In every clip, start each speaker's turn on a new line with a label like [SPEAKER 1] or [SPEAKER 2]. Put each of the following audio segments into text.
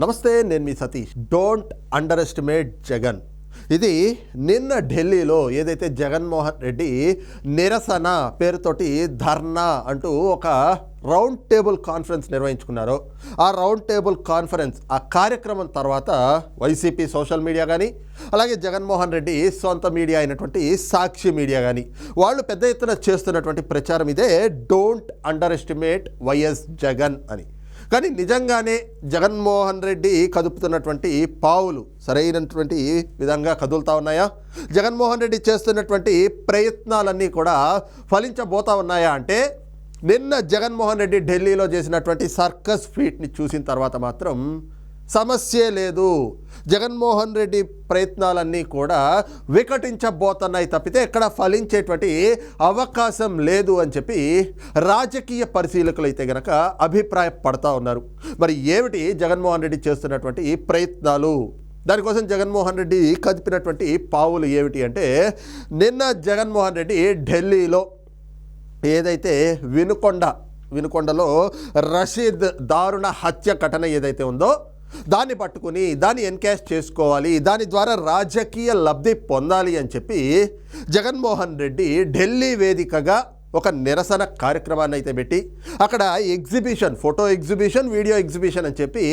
[SPEAKER 1] నమస్తే నేను మీ సతీష్. Don't underestimate Jagan. ఇది నిన్న ఢిల్లీలో ఏదైతే జగన్మోహన్ రెడ్డి నిరసన పేరుతోటి ధర్నా అంటూ ఒక రౌండ్ టేబుల్ కాన్ఫరెన్స్ నిర్వహించుకున్నారో ఆ రౌండ్ టేబుల్ కాన్ఫరెన్స్ ఆ కార్యక్రమం తర్వాత వైసీపీ సోషల్ మీడియా కానీ అలాగే జగన్మోహన్ రెడ్డి సొంత మీడియా అయినటువంటి సాక్షి మీడియా కానీ వాళ్ళు పెద్ద ఎత్తున చేస్తున్నటువంటి ప్రచారం ఇదే don't underestimate YS Jagan అని. కానీ నిజంగానే జగన్మోహన్ రెడ్డి కదుపుతున్నటువంటి పావులు సరైనటువంటి విధంగా కదులుతా ఉన్నాయా? జగన్మోహన్ రెడ్డి చేస్తున్నటువంటి ప్రయత్నాలన్నీ కూడా ఫలించబోతా ఉన్నాయా అంటే నిన్న జగన్మోహన్ రెడ్డి ఢిల్లీలో చేసినటువంటి సర్కస్ ఫీట్ని చూసిన తర్వాత మాత్రం సమస్యే లేదు. జగన్మోహన్ రెడ్డి ప్రయత్నాలన్నీ కూడా వికటించబోతున్నాయి తప్పితే ఎక్కడ ఫలించేటువంటి అవకాశం లేదు అని చెప్పి రాజకీయ పరిశీలకులు అయితే గనక అభిప్రాయపడతా ఉన్నారు. మరి ఏమిటి జగన్మోహన్ రెడ్డి చేస్తున్నటువంటి ప్రయత్నాలు? దానికోసం జగన్మోహన్ రెడ్డి కదిపినటువంటి పావులు ఏమిటి అంటే నిన్న జగన్మోహన్ రెడ్డి ఢిల్లీలో ఏదైతే వినుకొండ వినుకొండలో రషీద్ దారుణ హత్య ఘటన ఏదైతే ఉందో దాన్ని పట్టుకుని దాన్ని ఎన్కాష్ చేసుకోవాలి దాని ద్వారా రాజకీయ లబ్ధి పొందాలి అని చెప్పి జగన్మోహన్ రెడ్డి ఢిల్లీ వేదికగా ఒక నిరసన కార్యక్రమాన్ని అయితే పెట్టి అక్కడ exhibition photo exhibition video exhibition అని చెప్పి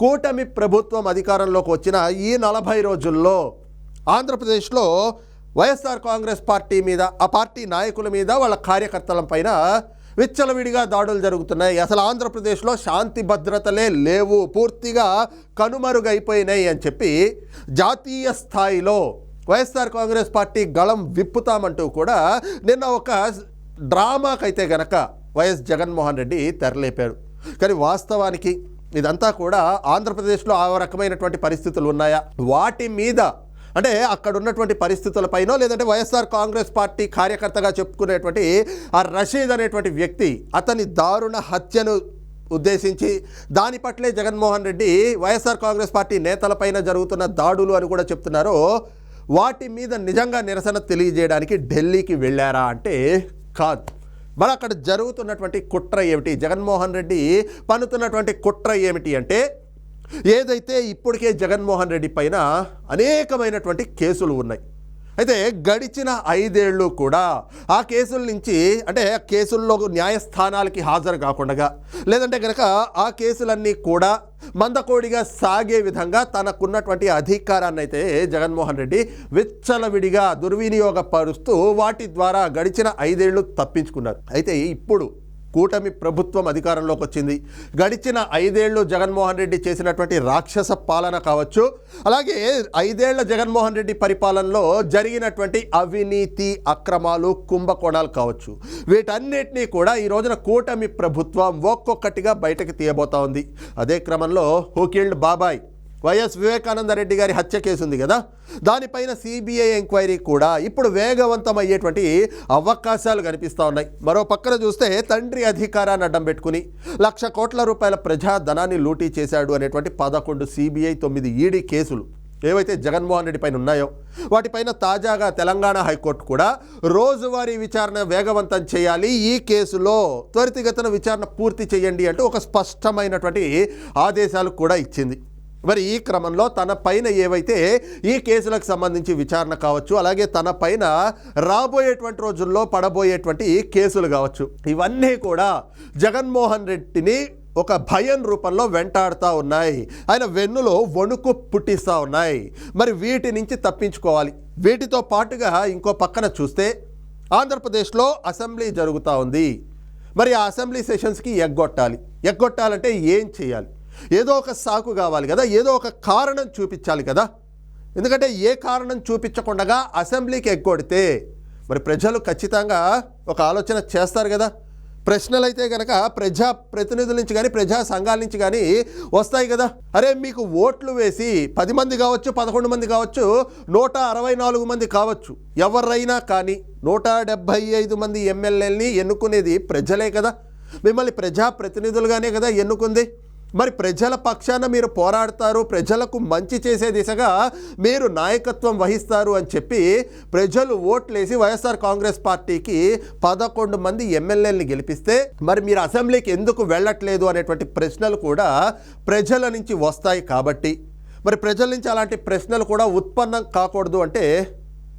[SPEAKER 1] కూటమి ప్రభుత్వం అధికారంలోకి వచ్చిన ఈ నలభై రోజుల్లో ఆంధ్రప్రదేశ్లో వైఎస్ఆర్ కాంగ్రెస్ పార్టీ మీద ఆ పార్టీ నాయకుల మీద వాళ్ళ కార్యకర్తల పైన విచ్చలవిడిగా దాడులు జరుగుతున్నాయి. అసలు ఆంధ్రప్రదేశ్లో శాంతి భద్రతలే లేవు. పూర్తిగా కనుమరుగైపోయినాయి అని చెప్పి జాతీయ స్థాయిలో వైఎస్ఆర్ కాంగ్రెస్ పార్టీ గళం విప్పుతామంటూ కూడా నిన్న ఒక డ్రామాకైతే గనక వైఎస్ జగన్మోహన్ రెడ్డి తెరలేపాడు కానీ వాస్తవానికి ఇదంతా కూడా ఆంధ్రప్రదేశ్లో ఆ రకమైనటువంటి పరిస్థితులు ఉన్నాయా? వాటి మీద అంటే అక్కడ ఉన్నటువంటి పరిస్థితులపైనో లేదంటే వైఎస్ఆర్ కాంగ్రెస్ పార్టీ కార్యకర్తగా చెప్పుకునేటువంటి ఆ రషీద్ అనేటువంటి వ్యక్తి అతని దారుణ హత్యను ఉద్దేశించి దాని పట్లే Jaganmohan Reddy YSR Congress party నేతలపైన జరుగుతున్న దాడులు అని కూడా చెప్తున్నారు వాటి మీద నిజంగా నిరసన తెలియజేయడానికి ఢిల్లీకి వెళ్ళారా అంటే కాదు. మరి అక్కడ జరుగుతున్నటువంటి కుట్ర ఏమిటి? జగన్మోహన్ రెడ్డి పన్నుతున్నటువంటి కుట్ర ఏమిటి అంటే ఏదైతే ఇప్పటికే జగన్మోహన్ రెడ్డి పైన అనేకమైనటువంటి కేసులు ఉన్నాయి. అయితే గడిచిన ఐదేళ్ళు కూడా ఆ కేసుల నుంచి అంటే ఆ కేసుల్లో న్యాయస్థానాలకి హాజరు కాకుండా లేదంటే కనుక ఆ కేసులన్నీ కూడా మందకోడిగా సాగే విధంగా తనకున్నటువంటి అధికారాన్ని అయితే జగన్మోహన్ రెడ్డి విచ్చలవిడిగా దుర్వినియోగపరుస్తూ వాటి ద్వారా గడిచిన ఐదేళ్ళు తప్పించుకున్నారు. అయితే ఇప్పుడు కూటమి ప్రభుత్వం అధికారంలోకి వచ్చింది. గడిచిన ఐదేళ్ళు జగన్మోహన్ రెడ్డి చేసినటువంటి రాక్షస పాలన కావచ్చు అలాగే ఐదేళ్ళ జగన్మోహన్ రెడ్డి పరిపాలనలో జరిగినటువంటి అవినీతి అక్రమాలు కుంభకోణాలు కావచ్చు. వీటన్నిటినీ కూడా ఈ రోజున కూటమి ప్రభుత్వం ఒక్కొక్కటిగా బయటకు తీయబోతా ఉంది. అదే క్రమంలో హూకిల్డ్ బాబాయ్ వైఎస్ వివేకానంద రెడ్డి గారి హత్య కేసు ఉంది కదా? దానిపైన సిబిఐ ఎంక్వైరీ కూడా ఇప్పుడు వేగవంతం అయ్యేటువంటి అవకాశాలు కనిపిస్తూ ఉన్నాయి. మరో పక్కన చూస్తే తండ్రి అధికారాన్ని అడ్డం పెట్టుకుని లక్ష కోట్ల రూపాయల ప్రజా ధనాన్ని లూటీ చేశాడు అనేటువంటి పదకొండు సిబిఐ తొమ్మిది ఈడీ కేసులు ఏవైతే జగన్మోహన్ రెడ్డి పైన ఉన్నాయో వాటిపైన తాజాగా తెలంగాణ హైకోర్టు కూడా రోజువారీ విచారణ వేగవంతం చేయాలి ఈ కేసులో త్వరితగతిన విచారణ పూర్తి చేయండి అంటూ ఒక స్పష్టమైనటువంటి ఆదేశాలు కూడా ఇచ్చింది. మరి ఈ క్రమంలో తన పైన ఏవైతే ఈ కేసులకు సంబంధించి విచారణ కావచ్చు అలాగే తన పైన రాబోయేటువంటి రోజుల్లో పడబోయేటువంటి కేసులు కావచ్చు ఇవన్నీ కూడా జగన్మోహన్ రెడ్డిని ఒక భయం రూపంలో వెంటాడుతూ ఉన్నాయి. ఆయన వెన్నులో వణుకు పుట్టిస్తూ ఉన్నాయి. మరి వీటి నుంచి తప్పించుకోవాలి. వీటితో పాటుగా ఇంకో పక్కన చూస్తే ఆంధ్రప్రదేశ్లో అసెంబ్లీ జరుగుతూ ఉంది. మరి ఆ అసెంబ్లీ సెషన్స్కి ఎగ్గొట్టాలి. ఎగ్గొట్టాలంటే ఏం చేయాలి? ఏదో ఒక సాకు కావాలి కదా ఏదో ఒక కారణం చూపించాలి కదా. ఎందుకంటే ఏ కారణం చూపించకుండా అసెంబ్లీకి ఎగ్గొడితే మరి ప్రజలు ఖచ్చితంగా ఒక ఆలోచన చేస్తారు కదా. ప్రశ్నలు అయితే కనుక ప్రజా ప్రతినిధుల నుంచి కానీ ప్రజా సంఘాల నుంచి కానీ వస్తాయి కదా. అరే మీకు ఓట్లు వేసి పది మంది కావచ్చు పదకొండు మంది కావచ్చు నూట అరవై నాలుగు మంది కావచ్చు. ఎవరైనా కానీ నూట డెబ్భై ఐదు మంది ఎమ్మెల్యేలని ఎన్నుకునేది ప్రజలే కదా. మిమ్మల్ని ప్రజా ప్రతినిధులుగానే కదా ఎన్నుకుంది. మరి ప్రజల పక్షాన మీరు పోరాడతారు ప్రజలకు మంచి చేసే దిశగా మీరు నాయకత్వం వహిస్తారు అని చెప్పి ప్రజలు ఓట్లేసి వైఎస్ఆర్ కాంగ్రెస్ పార్టీకి పదకొండు మంది ఎమ్మెల్యేలను గెలిపిస్తే మరి మీరు అసెంబ్లీకి ఎందుకు వెళ్ళట్లేదు అనేటువంటి ప్రశ్నలు కూడా ప్రజల నుంచి వస్తాయి కాబట్టి. మరి ప్రజల నుంచి అలాంటి ప్రశ్నలు కూడా ఉత్పన్నం కాకూడదు అంటే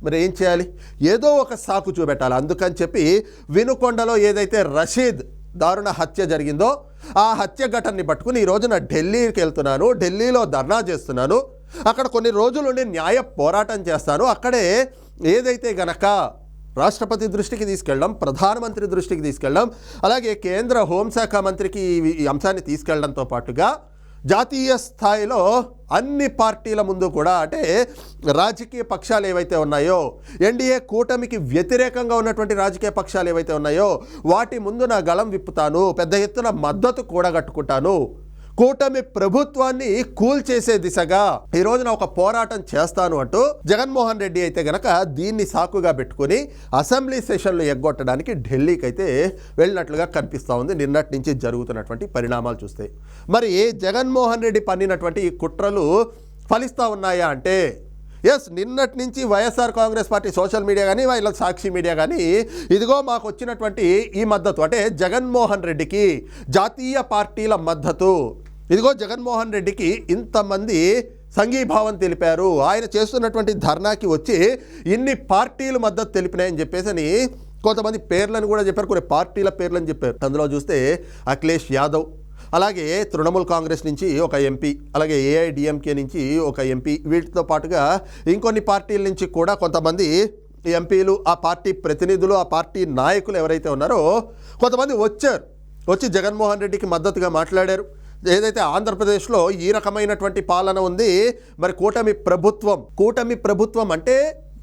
[SPEAKER 1] మరి ఏం చేయాలి? ఏదో ఒక సాకు చూపెట్టాలి. అందుకని చెప్పి వినుకొండలో ఏదైతే రషీద్ దారుణ హత్య జరిగిందో ఆ హత్య ఘటనని పట్టుకుని ఈ రోజున ఢిల్లీకి వెళ్తున్నాను ఢిల్లీలో ధర్నా చేస్తున్నాను. అక్కడ కొన్ని రోజులుండి న్యాయ పోరాటం చేస్తాను. అక్కడే ఏదైతే గనక రాష్ట్రపతి దృష్టికి తీసుకెళ్ళడం ప్రధానమంత్రి దృష్టికి తీసుకెళ్ళడం అలాగే కేంద్ర హోంశాఖ మంత్రికి ఈ- ఈ అంశాన్ని తీసుకెళ్ళడంతో పాటుగా జాతీయ స్థాయిలో అన్ని పార్టీల ముందు కూడా అంటే రాజకీయ పక్షాలు ఏవైతే ఉన్నాయో ఎన్డీఏ కూటమికి వ్యతిరేకంగా ఉన్నటువంటి రాజకీయ పక్షాలు ఏవైతే ఉన్నాయో వాటి ముందు నా గళం విప్పుతాను పెద్ద ఎత్తున మద్దతు కూడగట్టుకుంటాను. కూటమి ప్రభుత్వాన్ని కూల్చేసే దిశగా ఈ రోజున ఒక పోరాటం చేస్తాను అంటూ జగన్మోహన్ రెడ్డి అయితే గనక దీన్ని సాకుగా పెట్టుకుని అసెంబ్లీ సెషన్లు ఎగ్గొట్టడానికి ఢిల్లీకి అయితే వెళ్ళినట్లుగా కనిపిస్తూ ఉంది. నిన్నటి నుంచి జరుగుతున్నటువంటి పరిణామాలు చూస్తే. మరి జగన్మోహన్ రెడ్డి పన్నినటువంటి ఈ కుట్రలు ఫలిస్తూ ఉన్నాయా అంటే ఎస్ నిన్నటి నుంచి YSR Congress party social media కానీ వీళ్ళ సాక్షి మీడియా కానీ ఇదిగో మాకు వచ్చినటువంటి ఈ మద్దతు అంటే జగన్మోహన్ రెడ్డికి జాతీయ పార్టీల మద్దతు. ఇదిగో జగన్మోహన్ రెడ్డికి ఇంతమంది సంఘీభావం తెలిపారు. ఆయన చేస్తున్నటువంటి ధర్నాకి వచ్చి ఇన్ని పార్టీలు మద్దతు తెలిపినాయని చెప్పేసి అని కొంతమంది పేర్లను కూడా చెప్పారు కొన్ని పార్టీల పేర్లను చెప్పారు. అందులో చూస్తే అఖిలేష్ యాదవ్ అలాగే తృణమూల్ కాంగ్రెస్ నుంచి ఒక ఎంపీ అలాగే ఏఐడిఎంకే నుంచి ఒక ఎంపీ. వీటితో పాటుగా ఇంకొన్ని పార్టీల నుంచి కూడా కొంతమంది ఎంపీలు ఆ పార్టీ ప్రతినిధులు ఆ పార్టీ నాయకులు ఎవరైతే ఉన్నారో కొంతమంది వచ్చారు. వచ్చి జగన్మోహన్ రెడ్డికి మద్దతుగా మాట్లాడారు. ఏదైతే ఆంధ్రప్రదేశ్లో ఈ రకమైనటువంటి పాలన ఉంది మరి కూటమి ప్రభుత్వం కూటమి ప్రభుత్వం అంటే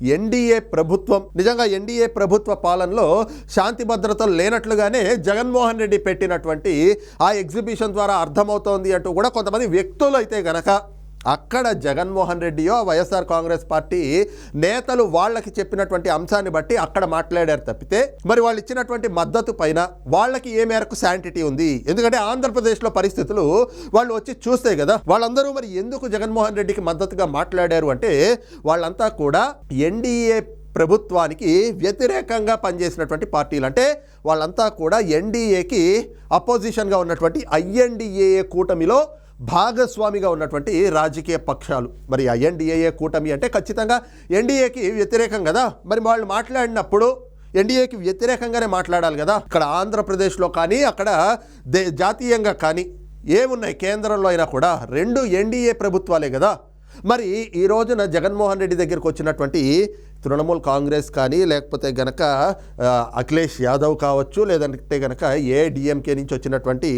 [SPEAKER 1] ఎన్డీఏ ప్రభుత్వం నిజంగా ఎన్డీఏ ప్రభుత్వ పాలనలో శాంతి భద్రతలు లేనట్లుగానే జగన్మోహన్ రెడ్డి పెట్టినటువంటి ఆ ఎగ్జిబిషన్ ద్వారా అర్థమవుతోంది అంటూ కూడా కొంతమంది వ్యక్తులు అయితే గనక అక్కడ జగన్మోహన్ రెడ్డియో వైఎస్ఆర్ కాంగ్రెస్ పార్టీ నేతలు వాళ్ళకి చెప్పినటువంటి అంశాన్ని బట్టి అక్కడ మాట్లాడారు తప్పితే మరి వాళ్ళు ఇచ్చినటువంటి మద్దతు పైన వాళ్ళకి ఏ మేరకు శాంటిటీ ఉంది? ఎందుకంటే ఆంధ్రప్రదేశ్లో పరిస్థితులు వాళ్ళు వచ్చి చూస్తే కదా వాళ్ళందరూ మరి ఎందుకు జగన్మోహన్ రెడ్డికి మద్దతుగా మాట్లాడారు అంటే వాళ్ళంతా కూడా ఎన్డీఏ ప్రభుత్వానికి వ్యతిరేకంగా పనిచేసినటువంటి పార్టీలు. అంటే వాళ్ళంతా కూడా ఎన్డీఏకి అపోజిషన్గా ఉన్నటువంటి ఐఎన్డీఏఏ కూటమిలో భాగస్వామిగా ఉన్నటువంటి రాజకీయ పక్షాలు. మరి ఆ ఎన్డీఏ కూటమి అంటే ఖచ్చితంగా ఎన్డీఏకి వ్యతిరేకం కదా? మరి వాళ్ళు మాట్లాడినప్పుడు ఎన్డీఏకి వ్యతిరేకంగానే మాట్లాడాలి కదా? ఇక్కడ ఆంధ్రప్రదేశ్లో కానీ అక్కడ దే జాతీయంగా కానీ ఏమున్నాయి? కేంద్రంలో అయినా కూడా రెండు ఎన్డీఏ ప్రభుత్వాలే కదా? మరి ఈ రోజున జగన్మోహన్ రెడ్డి దగ్గరికి వచ్చినటువంటి తృణమూల్ కాంగ్రెస్ కానీ లేకపోతే గనక అఖిలేష్ యాదవ్ కావచ్చు లేదంటే గనక ఏడిఎంకే నుంచి వచ్చినటువంటి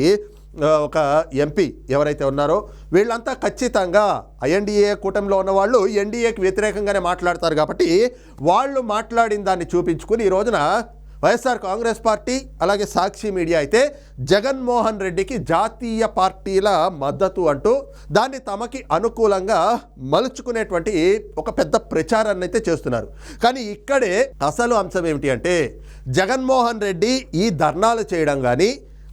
[SPEAKER 1] ఒక ఎంపీ ఎవరైతే ఉన్నారో వీళ్ళంతా ఖచ్చితంగా ఐఎన్డీఏ కూటమిలో ఉన్న వాళ్ళు ఎన్డీఏకి వ్యతిరేకంగానే మాట్లాడతారు కాబట్టి వాళ్ళు మాట్లాడిన దాన్ని చూపించుకుని ఈ రోజున వైఎస్ఆర్ కాంగ్రెస్ పార్టీ అలాగే సాక్షి మీడియా అయితే జగన్మోహన్ రెడ్డికి జాతీయ పార్టీల మద్దతు అంటూ దాన్ని తమకి అనుకూలంగా మలుచుకునేటువంటి ఒక పెద్ద ప్రచారాన్ని అయితే చేస్తున్నారు. కానీ ఇక్కడే అసలు అంశం ఏమిటి అంటే జగన్మోహన్ రెడ్డి ఈ ధర్నాలు చేయడం కానీ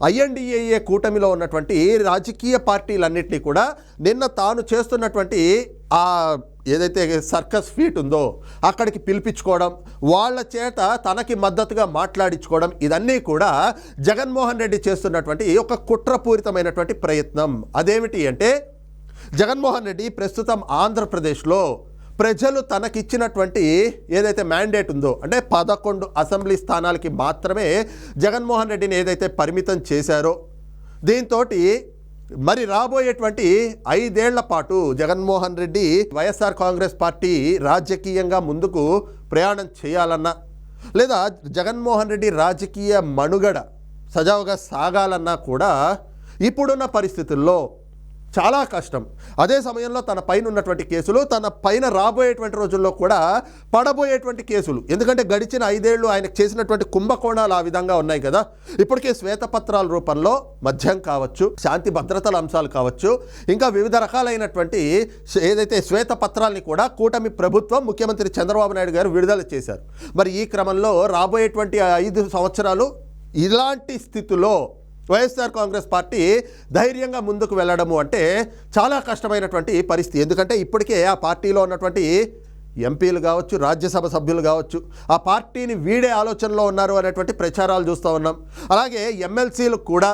[SPEAKER 1] ఐఎన్డిఏఏ కూటమిలో ఉన్నటువంటి రాజకీయ పార్టీలన్నింటినీ కూడా నిన్న తాను చేస్తున్నటువంటి ఆ ఏదైతే సర్కస్ ఫీట్ ఉందో అక్కడికి పిలిపించుకోవడం వాళ్ళ చేత తనకి మద్దతుగా మాట్లాడించుకోవడం ఇదన్నీ కూడా జగన్మోహన్ రెడ్డి చేస్తున్నటువంటి ఒక కుట్రపూరితమైనటువంటి ప్రయత్నం. అదేమిటి అంటే జగన్మోహన్ రెడ్డి ప్రస్తుతం ఆంధ్రప్రదేశ్లో ప్రజలు తనకిచ్చినటువంటి ఏదైతే మ్యాండేట్ ఉందో అంటే పదకొండు అసెంబ్లీ స్థానాలకి మాత్రమే జగన్మోహన్ రెడ్డిని ఏదైతే పరిమితం చేశారో దీంతో మరి రాబోయేటువంటి ఐదేళ్ళ పాటు Jaganmohan Reddy YSR Congress party రాజకీయంగా ముందుకు ప్రయాణం చేయాలన్నా లేదా జగన్మోహన్ రెడ్డి రాజకీయ మనుగడ సజావుగా సాగాలన్నా కూడా ఇప్పుడున్న పరిస్థితుల్లో చాలా కష్టం. అదే సమయంలో తన పైన ఉన్నటువంటి కేసులు తన పైన రాబోయేటువంటి రోజుల్లో కూడా పడబోయేటువంటి కేసులు. ఎందుకంటే గడిచిన ఐదేళ్ళు ఆయనకు చేసినటువంటి కుంభకోణాలు ఆ విధంగా ఉన్నాయి కదా. ఇప్పటికే శ్వేతపత్రాల రూపంలో మద్యం కావచ్చు శాంతి భద్రతల అంశాలు కావచ్చు ఇంకా వివిధ రకాలైనటువంటి ఏదైతే శ్వేతపత్రాలని కూడా కూటమి ప్రభుత్వం ముఖ్యమంత్రి చంద్రబాబు నాయుడు గారు విడుదల చేశారు. మరి ఈ క్రమంలో రాబోయేటువంటి ఐదు సంవత్సరాలు ఇలాంటి స్థితిలో వైఎస్ఆర్ కాంగ్రెస్ పార్టీ ధైర్యంగా ముందుకు వెళ్ళడము అంటే చాలా కష్టమైనటువంటి పరిస్థితి. ఎందుకంటే ఇప్పటికే ఆ పార్టీలో ఉన్నటువంటి ఎంపీలు కావచ్చు రాజ్యసభ సభ్యులు కావచ్చు ఆ పార్టీని వీడే ఆలోచనలో ఉన్నారు అనేటువంటి ప్రచారాలు చూస్తూ ఉన్నాం. అలాగే ఎమ్మెల్సీలు కూడా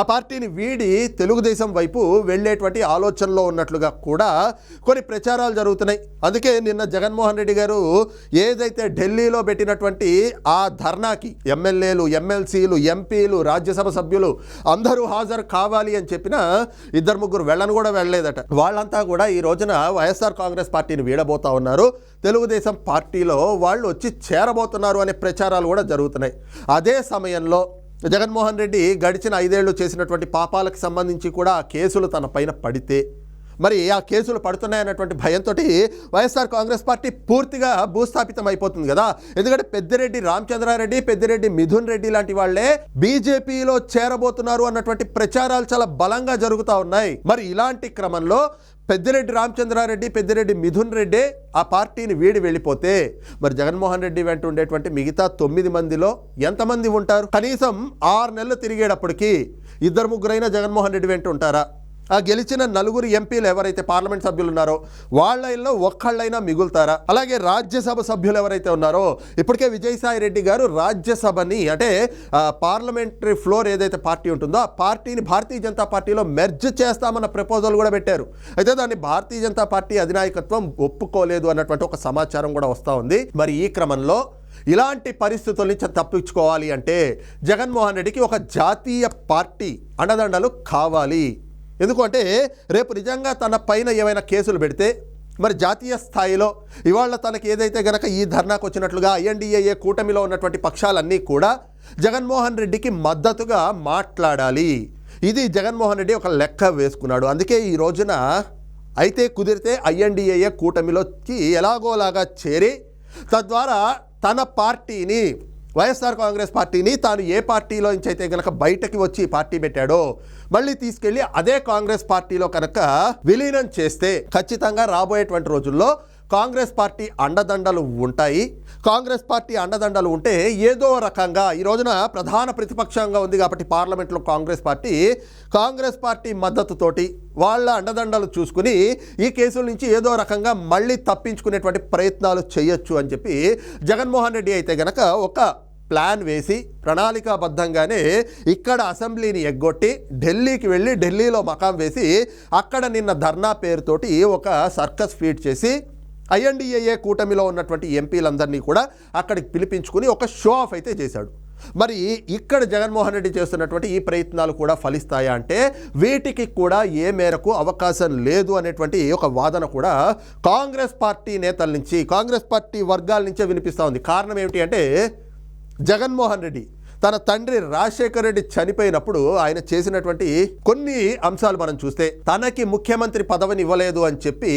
[SPEAKER 1] ఆ పార్టీని వీడి తెలుగుదేశం వైపు వెళ్ళేటువంటి ఆలోచనలో ఉన్నట్లుగా కూడా కొన్ని ప్రచారాలు జరుగుతున్నాయి. అందుకే నిన్న జగన్మోహన్ రెడ్డి గారు ఏదైతే ఢిల్లీలో పెట్టినటువంటి ఆ ధర్నాకి ఎమ్మెల్యేలు ఎమ్మెల్సీలు ఎంపీలు రాజ్యసభ సభ్యులు అందరూ హాజరు కావాలి అని చెప్పినా ఇద్దరు ముగ్గురు వెళ్ళను కూడా వెళ్ళలేదట. వాళ్ళంతా కూడా ఈ రోజున వైఎస్ఆర్ కాంగ్రెస్ పార్టీని వీడబోతా ఉన్నారు. తెలుగుదేశం పార్టీలో వాళ్ళు వచ్చి చేరబోతున్నారు అనే ప్రచారాలు కూడా జరుగుతున్నాయి. అదే సమయంలో జగన్మోహన్ రెడ్డి గడిచిన ఐదేళ్ళు చేసినటువంటి పాపాలకు సంబంధించి కూడా కేసులు తన పైన పడితే మరి ఆ కేసులు పడుతున్నాయన్నటువంటి భయంతో వైఎస్ఆర్ కాంగ్రెస్ పార్టీ పూర్తిగా భూస్థాపితం అయిపోతుంది కదా. ఎందుకంటే పెద్దిరెడ్డి రామచంద్రారెడ్డి పెద్దిరెడ్డి మిథున్ రెడ్డి లాంటి వాళ్ళే బీజేపీలో చేరబోతున్నారు అన్నటువంటి ప్రచారాలు చాలా బలంగా జరుగుతూ ఉన్నాయి. మరి ఇలాంటి క్రమంలో పెద్దిరెడ్డి రామచంద్రారెడ్డి పెద్దిరెడ్డి మిథున్ రెడ్డి ఆ పార్టీని వీడి వెళ్ళిపోతే మరి జగన్మోహన్ రెడ్డి వెంట ఉండేటువంటి మిగతా తొమ్మిది మందిలో ఎంతమంది ఉంటారు? కనీసం ఆరు నెలలు తిరిగేటప్పటికి ఇద్దరు ముగ్గురైనా జగన్మోహన్ రెడ్డి వెంట ఉంటారా? ఆ గెలిచిన నలుగురు ఎంపీలు ఎవరైతే పార్లమెంట్ సభ్యులు ఉన్నారో వాళ్ళల్లో ఒక్కళ్ళైనా మిగులుతారా? అలాగే రాజ్యసభ సభ్యులు ఎవరైతే ఉన్నారో ఇప్పటికే విజయసాయి రెడ్డి గారు రాజ్యసభని అంటే పార్లమెంటరీ ఫ్లోర్ ఏదైతే పార్టీ ఉంటుందో ఆ పార్టీని భారతీయ జనతా పార్టీలో మెర్జ్ చేస్తామన్న ప్రపోజల్ కూడా పెట్టారు. అయితే దాన్ని భారతీయ జనతా పార్టీ అధినాయకత్వం ఒప్పుకోలేదు అన్నటువంటి ఒక సమాచారం కూడా వస్తూ ఉంది. మరి ఈ క్రమంలో ఇలాంటి పరిస్థితుల నుంచి తప్పించుకోవాలి అంటే జగన్మోహన్ రెడ్డికి ఒక జాతీయ పార్టీ అండదండలు కావాలి. ఎందుకంటే రేపు నిజంగా తన పైన ఏమైనా కేసులు పెడితే మరి జాతీయ స్థాయిలో ఇవాళ తనకి ఏదైతే గనక ఈ ధర్నాకు వచ్చినట్లుగా ఐఎన్డీఏఏ కూటమిలో ఉన్నటువంటి పక్షాలన్నీ కూడా జగన్మోహన్ రెడ్డికి మద్దతుగా మాట్లాడాలి. ఇది జగన్మోహన్ రెడ్డి ఒక లెక్క వేసుకున్నాడు. అందుకే ఈ రోజున అయితే కుదిరితే ఐఎన్డీఏఏ కూటమిలోకి ఎలాగోలాగా చేరి తద్వారా తన పార్టీని వైఎస్ఆర్ కాంగ్రెస్ పార్టీని తాను ఏ పార్టీలో నుంచి అయితే కనుక బయటకి వచ్చి పార్టీ పెట్టాడో మళ్ళీ తీసుకెళ్ళి అదే కాంగ్రెస్ పార్టీలో కనుక విలీనం చేస్తే ఖచ్చితంగా రాబోయేటువంటి రోజుల్లో కాంగ్రెస్ పార్టీ అండదండలు ఉంటాయి. కాంగ్రెస్ పార్టీ అండదండలు ఉంటే ఏదో రకంగా ఈ రోజున ప్రధాన ప్రతిపక్షంగా ఉంది కాబట్టి పార్లమెంట్లో కాంగ్రెస్ పార్టీ. కాంగ్రెస్ పార్టీ మద్దతుతోటి వాళ్ళ అండదండలు చూసుకుని ఈ కేసుల నుంచి ఏదో రకంగా మళ్ళీ తప్పించుకునేటువంటి ప్రయత్నాలు చేయొచ్చు అని చెప్పి జగన్మోహన్ రెడ్డి అయితే గనక ఒక ప్లాన్ వేసి ప్రణాళికాబద్ధంగానే ఇక్కడ అసెంబ్లీని ఎగ్గొట్టి ఢిల్లీకి వెళ్ళి ఢిల్లీలో మకాం వేసి అక్కడ నిన్న ధర్నా పేరుతోటి ఒక సర్కస్ ఫీట్ చేసి ఐఎన్డిఏఏ కూటమిలో ఉన్నటువంటి ఎంపీలందరినీ కూడా అక్కడికి పిలిపించుకుని ఒక షో ఆఫ్ అయితే చేశాడు. మరి ఇక్కడ జగన్మోహన్ రెడ్డి చేస్తున్నటువంటి ఈ ప్రయత్నాలు కూడా ఫలిస్తాయా అంటే వీటికి కూడా ఏ మేరకు అవకాశం లేదు అనేటువంటి ఒక వాదన కూడా కాంగ్రెస్ పార్టీ నేతల నుంచి కాంగ్రెస్ పార్టీ వర్గాల నుంచే వినిపిస్తూ ఉంది. కారణం ఏమిటి అంటే జగన్మోహన్ రెడ్డి తన తండ్రి రాజశేఖర్ రెడ్డి చనిపోయినప్పుడు ఆయన చేసినటువంటి కొన్ని అంశాలు మనం చూస్తే తనకి ముఖ్యమంత్రి పదవిని ఇవ్వలేదు అని చెప్పి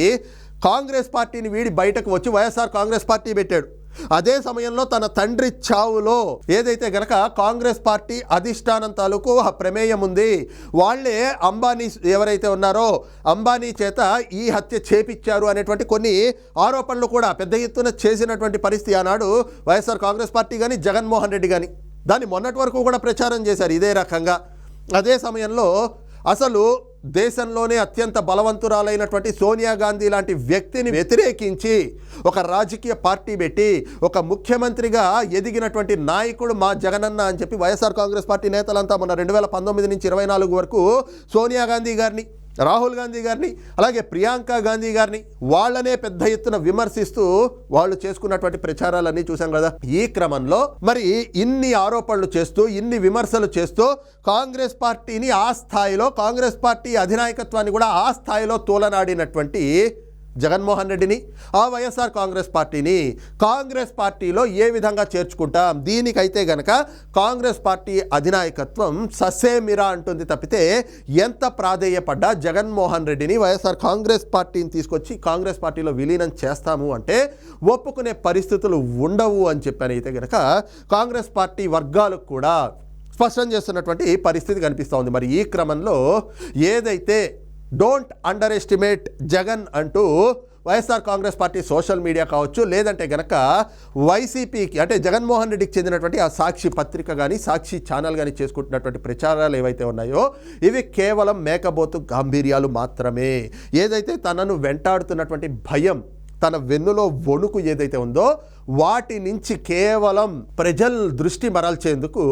[SPEAKER 1] కాంగ్రెస్ పార్టీని వీడి బయటకు వచ్చి వైఎస్ఆర్ కాంగ్రెస్ పార్టీ పెట్టాడు. అదే సమయంలో తన తండ్రి చావులో ఏదైతే గనక కాంగ్రెస్ పార్టీ అధిష్టానం తాలూకు ఆ ప్రమేయం ఉంది వాళ్ళే అంబానీ ఎవరైతే ఉన్నారో అంబానీ చేత ఈ హత్య చేపించారు అనేటువంటి కొన్ని ఆరోపణలు కూడా పెద్ద ఎత్తున చేసినటువంటి పరిస్థితి ఆనాడు వైఎస్ఆర్ కాంగ్రెస్ పార్టీ కానీ జగన్మోహన్ రెడ్డి కానీ దాన్ని మొన్నటి వరకు కూడా ప్రచారం చేశారు ఇదే రకంగా. అదే సమయంలో అసలు దేశంలోనే అత్యంత బలవంతురాలైనటువంటి సోనియా గాంధీ లాంటి వ్యక్తిని వ్యతిరేకించి ఒక రాజకీయ పార్టీ పెట్టి ఒక ముఖ్యమంత్రిగా ఎదిగినటువంటి నాయకుడు మా జగనన్న అని చెప్పి వైఎస్ఆర్ కాంగ్రెస్ పార్టీ నేతలంతా మొన్న రెండు వేల పంతొమ్మిది నుంచి ఇరవై నాలుగు వరకు సోనియా గాంధీ గారిని రాహుల్ గాంధీ గారిని అలాగే ప్రియాంక గాంధీ గారిని వాళ్ళనే పెద్ద ఎత్తున విమర్శిస్తూ వాళ్ళు చేసుకున్నటువంటి ప్రచారాలన్నీ చూసాం కదా. ఈ క్రమంలో మరి ఇన్ని ఆరోపణలు చేస్తూ ఇన్ని విమర్శలు చేస్తూ కాంగ్రెస్ పార్టీని ఆ స్థాయిలో కాంగ్రెస్ పార్టీ అధినాయకత్వాన్ని కూడా ఆ స్థాయిలో తోలనాడినటువంటి జగన్మోహన్ రెడ్డిని ఆ వైఎస్ఆర్ కాంగ్రెస్ పార్టీని కాంగ్రెస్ పార్టీలో ఏ విధంగా చేర్చుకుంటాం? దీనికైతే గనక కాంగ్రెస్ పార్టీ అధినాయకత్వం ససేమిరా అంటుంది తప్పితే ఎంత ప్రాధేయపడ్డా జగన్మోహన్ రెడ్డిని వైఎస్ఆర్ కాంగ్రెస్ పార్టీని తీసుకొచ్చి కాంగ్రెస్ పార్టీలో విలీనం చేస్తాము అంటే ఒప్పుకునే పరిస్థితులు ఉండవు అని చెప్పాను. అయితే గనక కాంగ్రెస్ పార్టీ వర్గాలకు కూడా స్పష్టం చేస్తున్నటువంటి పరిస్థితి కనిపిస్తూ ఉంది. మరి ఈ క్రమంలో ఏదైతే డోంట్ అండర్ ఎస్టిమేట్ జగన్ అంటూ YSR Congress party social media కావచ్చు లేదంటే గనక వైసీపీకి అంటే జగన్మోహన్ రెడ్డికి చెందినటువంటి ఆ సాక్షి పత్రిక కానీ సాక్షి ఛానల్ కానీ చేసుకుంటున్నటువంటి ప్రచారాలు ఏవైతే ఉన్నాయో ఇవి కేవలం మేకబోతు గాంభీర్యాలు మాత్రమే. ఏదైతే తనను వెంటాడుతున్నటువంటి భయం తన వెన్నులో వణుకు ఏదైతే ఉందో వాటి నుంచి కేవలం ప్రజల దృష్టి మరల్చేందుకు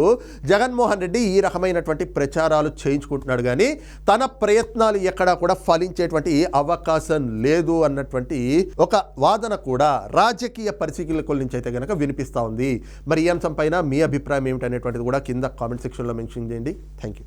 [SPEAKER 1] జగన్మోహన్ రెడ్డి ఈ రకమైనటువంటి ప్రచారాలు చేయించుకుంటున్నాడు. కానీ తన ప్రయత్నాలు ఎక్కడా కూడా ఫలించేటువంటి అవకాశం లేదు అన్నటువంటి ఒక వాదన కూడా రాజకీయ పరిశీలకుల నుంచి అయితే కనుక వినిపిస్తూ ఉంది. మరి ఈ అంశం పైన మీ అభిప్రాయం ఏమిటనేటువంటిది కూడా కింద కామెంట్ సెక్షన్లో మెన్షన్ చేయండి. Thank you